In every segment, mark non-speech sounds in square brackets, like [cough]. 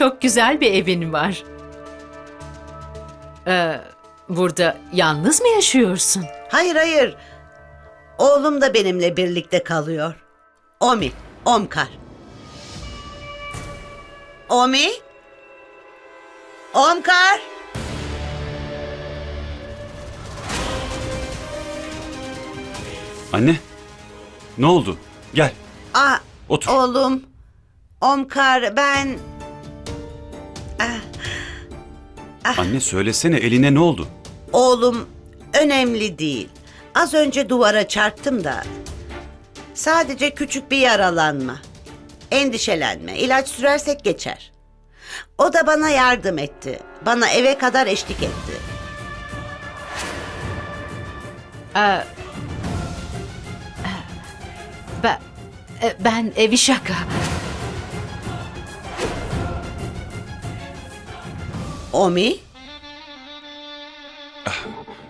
Çok güzel bir evin var. Ee, burada yalnız mı yaşıyorsun? Hayır hayır. Oğlum da benimle birlikte kalıyor. Omi, Omkar. Omi? Omkar? Anne, ne oldu? Gel, Aa, otur. oğlum. Omkar ben... Anne söylesene eline ne oldu? Oğlum önemli değil. Az önce duvara çarptım da. Sadece küçük bir yaralanma. Endişelenme. İlaç sürersek geçer. O da bana yardım etti. Bana eve kadar eşlik etti. Ee, ben, e, ben evi şaka. Omi?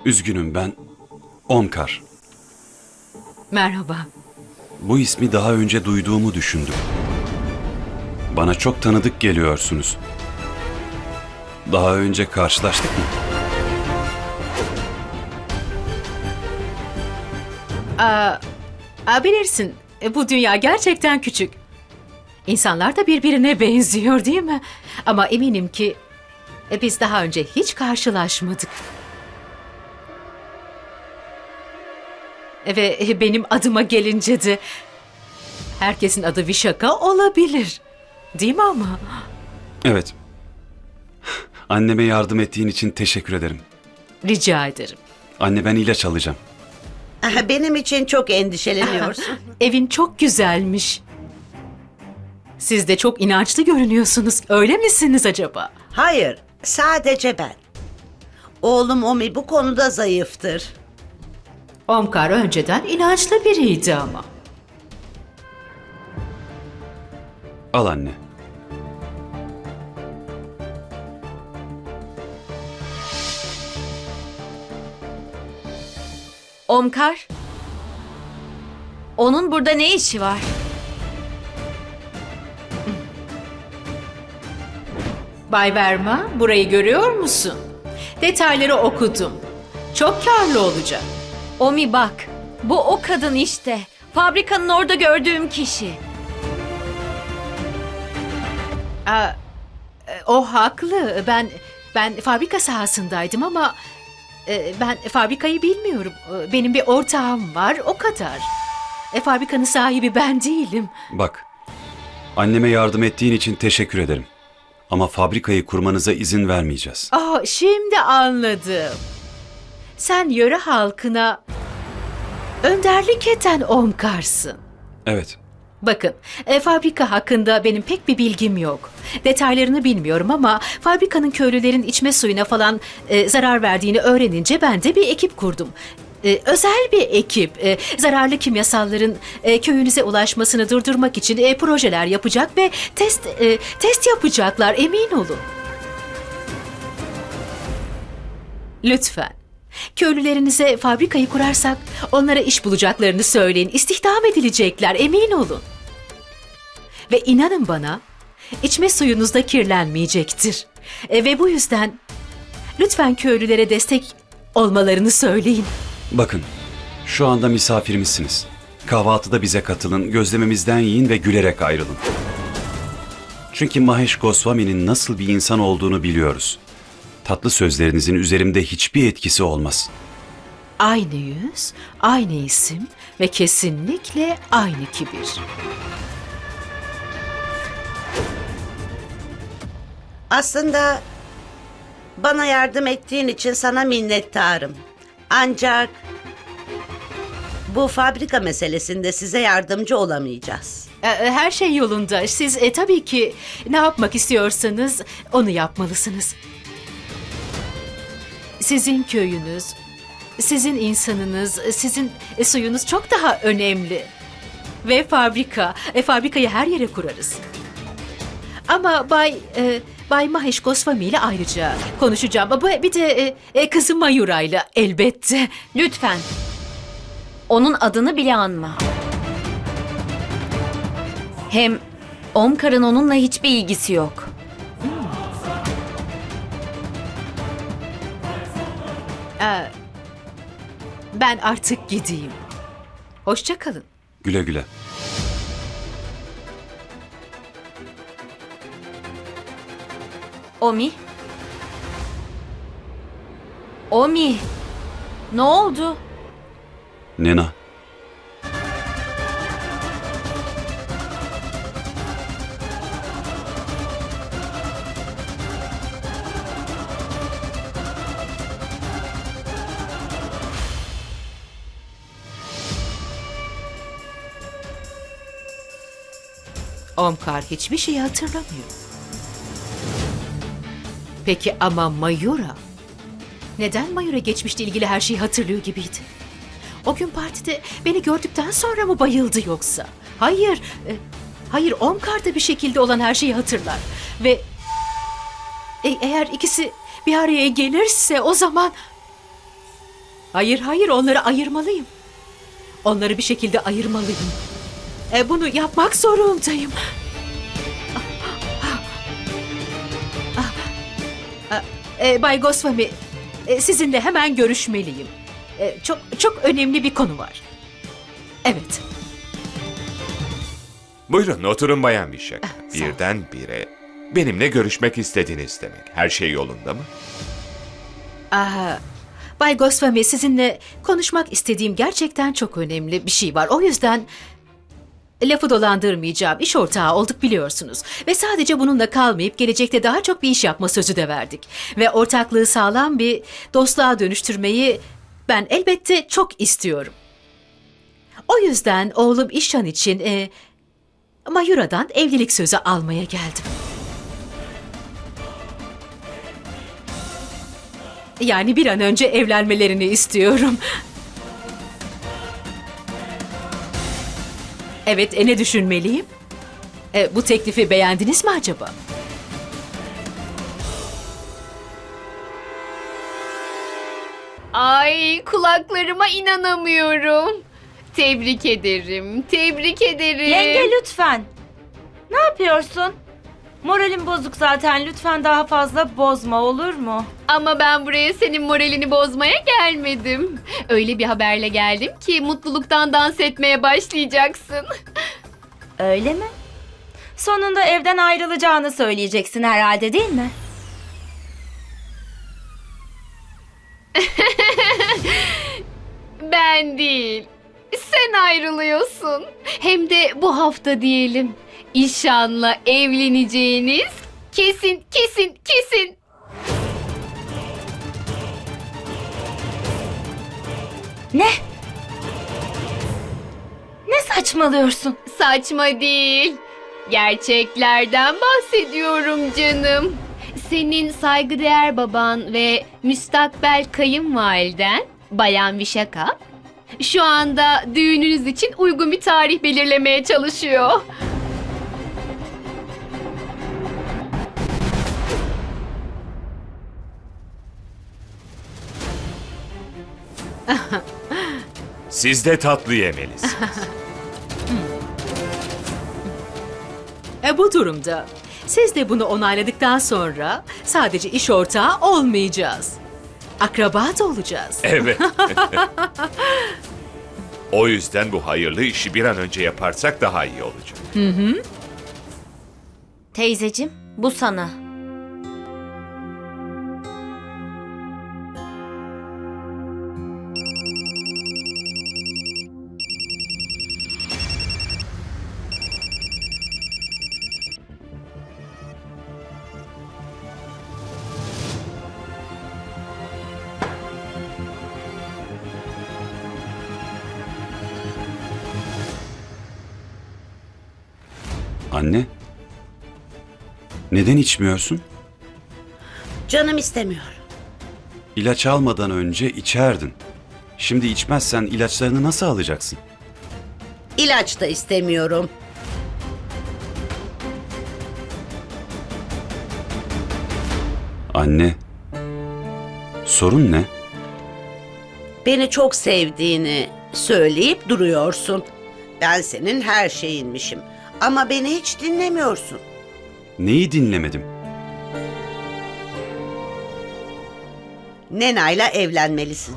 Üzgünüm ben. Omkar. Merhaba. Bu ismi daha önce duyduğumu düşündüm. Bana çok tanıdık geliyorsunuz. Daha önce karşılaştık mı? Aa, bilirsin bu dünya gerçekten küçük. İnsanlar da birbirine [laughs] benziyor değil mi? Ama eminim ki e, biz daha önce hiç karşılaşmadık. E, Ve benim adıma gelince de herkesin adı Vişaka olabilir. Değil mi ama? Evet. Anneme yardım ettiğin için teşekkür ederim. Rica ederim. Anne ben ilaç alacağım. Benim için çok endişeleniyorsun. [laughs] Evin çok güzelmiş. Siz de çok inançlı görünüyorsunuz. Öyle misiniz acaba? Hayır, sadece ben. Oğlum Omi bu konuda zayıftır. Omkar önceden inançlı biriydi ama. Al anne. Omkar. Onun burada ne işi var? Bay Verma, burayı görüyor musun? Detayları okudum. Çok karlı olacak. Omi bak. Bu o kadın işte. Fabrikanın orada gördüğüm kişi. Aa, e, o haklı. Ben ben fabrika sahasındaydım ama e, ben fabrikayı bilmiyorum. E, Benim bir ortağım var, o kadar. E, fabrikanın sahibi ben değilim. Bak. Anneme yardım ettiğin için teşekkür ederim. Ama fabrikayı kurmanıza izin vermeyeceğiz. Aa, şimdi anladım. Sen yöre halkına önderlik eden Omkar'sın. Evet. Bakın, e, fabrika hakkında benim pek bir bilgim yok. Detaylarını bilmiyorum ama fabrikanın köylülerin içme suyuna falan e, zarar verdiğini öğrenince ben de bir ekip kurdum. E, özel bir ekip, e, zararlı kimyasalların e, köyünüze ulaşmasını durdurmak için e, projeler yapacak ve test e, test yapacaklar emin olun. Lütfen. Köylülerinize fabrikayı kurarsak onlara iş bulacaklarını söyleyin. İstihdam edilecekler emin olun. Ve inanın bana içme suyunuz da kirlenmeyecektir. E, ve bu yüzden lütfen köylülere destek olmalarını söyleyin. Bakın, şu anda misafirimizsiniz. Kahvaltıda bize katılın, gözlememizden yiyin ve gülerek ayrılın. Çünkü Mahesh Goswami'nin nasıl bir insan olduğunu biliyoruz. Tatlı sözlerinizin üzerimde hiçbir etkisi olmaz. Aynı yüz, aynı isim ve kesinlikle aynı kibir. Aslında bana yardım ettiğin için sana minnettarım. Ancak bu fabrika meselesinde size yardımcı olamayacağız. E, e, Her şey yolunda. Siz e, tabii ki ne yapmak istiyorsanız onu yapmalısınız. Sizin köyünüz, sizin insanınız, sizin e, suyunuz çok daha önemli. Ve fabrika, e, fabrikayı her yere kurarız. Ama Bay e, Bay Mahesh Goswami ile ayrıca konuşacağım. Bu bir de e, e, kızı Mayura ile elbette. Lütfen. Onun adını bile anma. Hem Omkar'ın onunla hiçbir ilgisi yok. Hmm. Ee, ben artık gideyim. Hoşça kalın. Güle güle. Omi? Omi? Ne oldu? Nena. Omkar hiçbir şeyi hatırlamıyor. Peki ama Mayura? Neden Mayura geçmişle ilgili her şeyi hatırlıyor gibiydi? O gün partide beni gördükten sonra mı bayıldı yoksa? Hayır, e, hayır Omkar da bir şekilde olan her şeyi hatırlar. Ve e, eğer ikisi bir araya gelirse o zaman... Hayır, hayır onları ayırmalıyım. Onları bir şekilde ayırmalıyım. E, bunu yapmak zorundayım. E, Bay Goswami, e, sizinle hemen görüşmeliyim. E, çok çok önemli bir konu var. Evet. Buyurun oturun Bayan Vişak. sağ ol. Birdenbire benimle görüşmek istediniz demek. Her şey yolunda mı? Aa, Bay Goswami, sizinle konuşmak istediğim gerçekten çok önemli bir şey var. O yüzden lafı dolandırmayacağım. İş ortağı olduk biliyorsunuz. Ve sadece bununla kalmayıp gelecekte daha çok bir iş yapma sözü de verdik. Ve ortaklığı sağlam bir dostluğa dönüştürmeyi ben elbette çok istiyorum. O yüzden oğlum İşan için e, Mayura'dan evlilik sözü almaya geldim. Yani bir an önce evlenmelerini istiyorum. Evet, e ne düşünmeliyim? E, bu teklifi beğendiniz mi acaba? Ay kulaklarıma inanamıyorum. Tebrik ederim. Tebrik ederim. Yenge lütfen. Ne yapıyorsun? Moralim bozuk zaten. Lütfen daha fazla bozma olur mu? Ama ben buraya senin moralini bozmaya gelmedim. Öyle bir haberle geldim ki mutluluktan dans etmeye başlayacaksın. Öyle mi? Sonunda evden ayrılacağını söyleyeceksin herhalde değil mi? [laughs] Ben değil. Sen ayrılıyorsun. Hem de bu hafta diyelim. İşan'la evleneceğiniz kesin kesin kesin. Ne? Ne saçmalıyorsun? Saçma değil. Gerçeklerden bahsediyorum canım. Senin saygıdeğer baban ve müstakbel kayınvaliden Bayan Vişaka şu anda düğününüz için uygun bir tarih belirlemeye çalışıyor. Siz de tatlı yemelisiniz. [laughs] E, bu durumda siz de bunu onayladıktan sonra sadece iş ortağı olmayacağız. Akraba da olacağız. evet. [laughs] o yüzden bu hayırlı işi bir an önce yaparsak daha iyi olacak. Teyzecim, bu sana. Anne. Neden içmiyorsun? Canım istemiyor. İlaç almadan önce içerdin. Şimdi içmezsen ilaçlarını nasıl alacaksın? İlaç da istemiyorum. Anne. Sorun ne? Beni çok sevdiğini söyleyip duruyorsun. Ben senin her şeyinmişim. Ama beni hiç dinlemiyorsun. Neyi dinlemedim? Nena'yla evlenmelisin.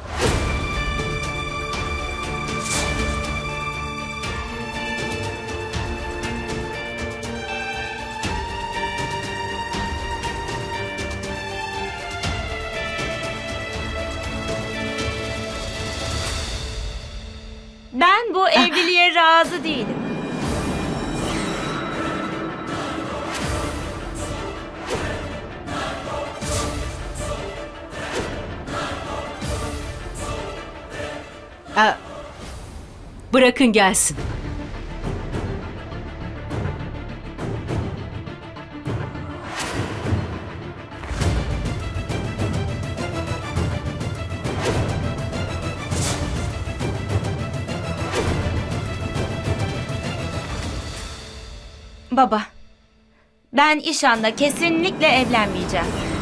Ben bu evliliğe razı değilim. Bırakın gelsin. Baba, ben İşan'la kesinlikle evlenmeyeceğim.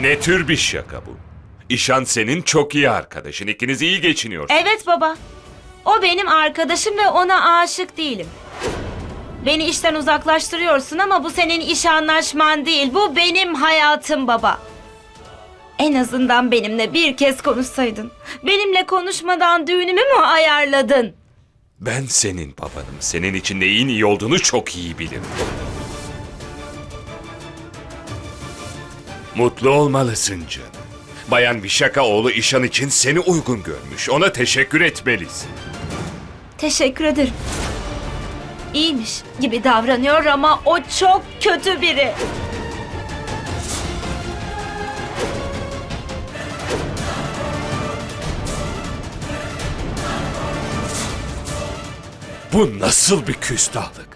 Ne tür bir şaka bu? İşan senin çok iyi arkadaşın. İkiniz iyi geçiniyorsunuz. Evet baba. O benim arkadaşım ve ona aşık değilim. Beni işten uzaklaştırıyorsun ama bu senin iş anlaşman değil. Bu benim hayatım baba. En azından benimle bir kez konuşsaydın. Benimle konuşmadan düğünümü mü ayarladın? Ben senin babanım. Senin için neyin iyi olduğunu çok iyi bilirim. Mutlu olmalısın canım. Bayan Vişaka oğlu İşan için seni uygun görmüş. Ona teşekkür etmelisin. Teşekkür ederim. İyiymiş gibi davranıyor ama o çok kötü biri. Bu nasıl bir küstahlık?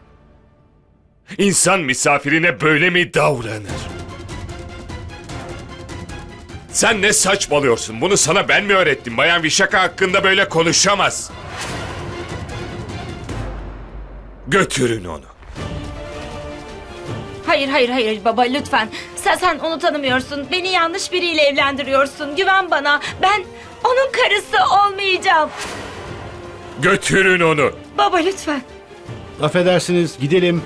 İnsan misafirine böyle mi davranır? Sen ne saçmalıyorsun? Bunu sana ben mi öğrettim? Bayan Vişaka hakkında böyle konuşamaz. Götürün onu. Hayır hayır hayır baba lütfen. Sen sen onu tanımıyorsun. Beni yanlış biriyle evlendiriyorsun. Güven bana. Ben onun karısı olmayacağım. Götürün onu. Baba lütfen. Affedersiniz gidelim.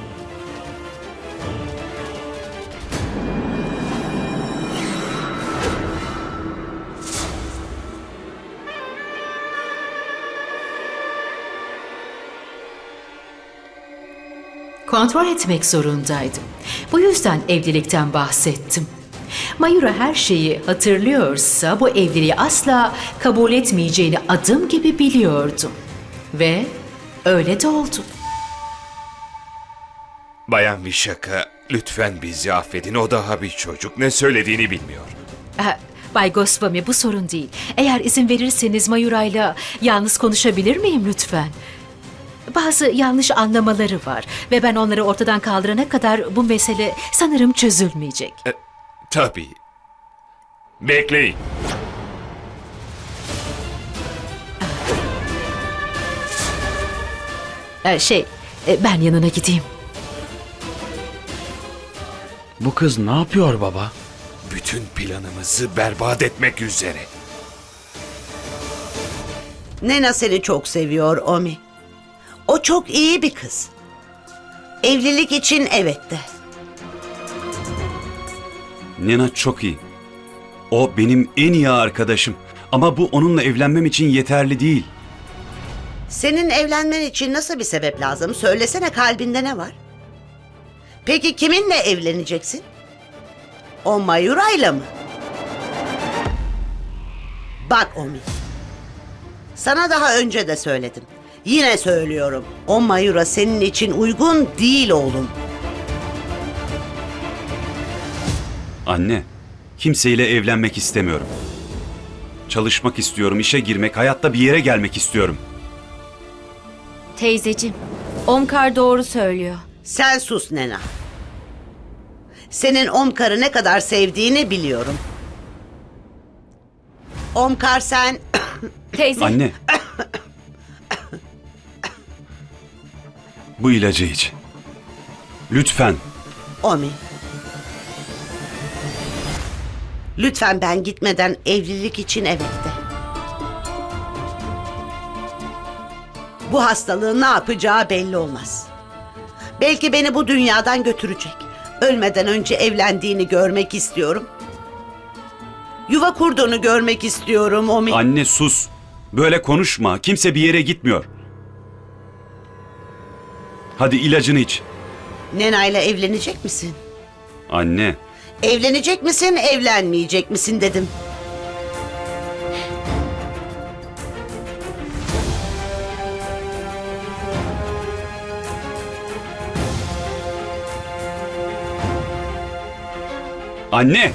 Kontrol etmek zorundaydım. Bu yüzden evlilikten bahsettim. Mayura her şeyi hatırlıyorsa bu evliliği asla kabul etmeyeceğini adım gibi biliyordum. Ve öyle de oldu. Bayan Vişaka, lütfen bizi affedin. O daha bir çocuk. Ne söylediğini bilmiyor. Ha, Bay Goswami bu sorun değil. Eğer izin verirseniz Mayura'yla yalnız konuşabilir miyim lütfen? Bazı yanlış anlamaları var ve ben onları ortadan kaldırana kadar bu mesele sanırım çözülmeyecek. Tabii. Bekleyin. Ee, şey, e, ben yanına gideyim. Bu kız ne yapıyor baba? Bütün planımızı berbat etmek üzere. Nena seni çok seviyor Omi. O çok iyi bir kız. Evlilik için evet de. Nena çok iyi. O benim en iyi arkadaşım. Ama bu onunla evlenmem için yeterli değil. Senin evlenmen için nasıl bir sebep lazım? Söylesene kalbinde ne var? Peki kiminle evleneceksin? O Mayura'yla mı? Bak Omi. Sana daha önce de söyledim. Yine söylüyorum. O Mayura senin için uygun değil oğlum. Anne, kimseyle evlenmek istemiyorum. Çalışmak istiyorum, işe girmek, hayatta bir yere gelmek istiyorum. Teyzeciğim, Omkar doğru söylüyor. Sen sus Nena. Senin Omkar'ı ne kadar sevdiğini biliyorum. Omkar sen Teyze, Anne. [laughs] Bu ilacı iç. Lütfen. Omi. Lütfen ben gitmeden evlilik için evet de. Bu hastalığın ne yapacağı belli olmaz. Belki beni bu dünyadan götürecek. Ölmeden önce evlendiğini görmek istiyorum. Yuva kurduğunu görmek istiyorum Omi. Anne sus. Böyle konuşma. Kimse bir yere gitmiyor. Hadi ilacını iç. Nena ile evlenecek misin? Anne. Evlenecek misin, evlenmeyecek misin dedim. Anne!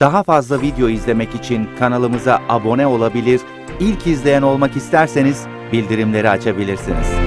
Daha fazla video izlemek için kanalımıza abone olabilir, ilk izleyen olmak isterseniz bildirimleri açabilirsiniz.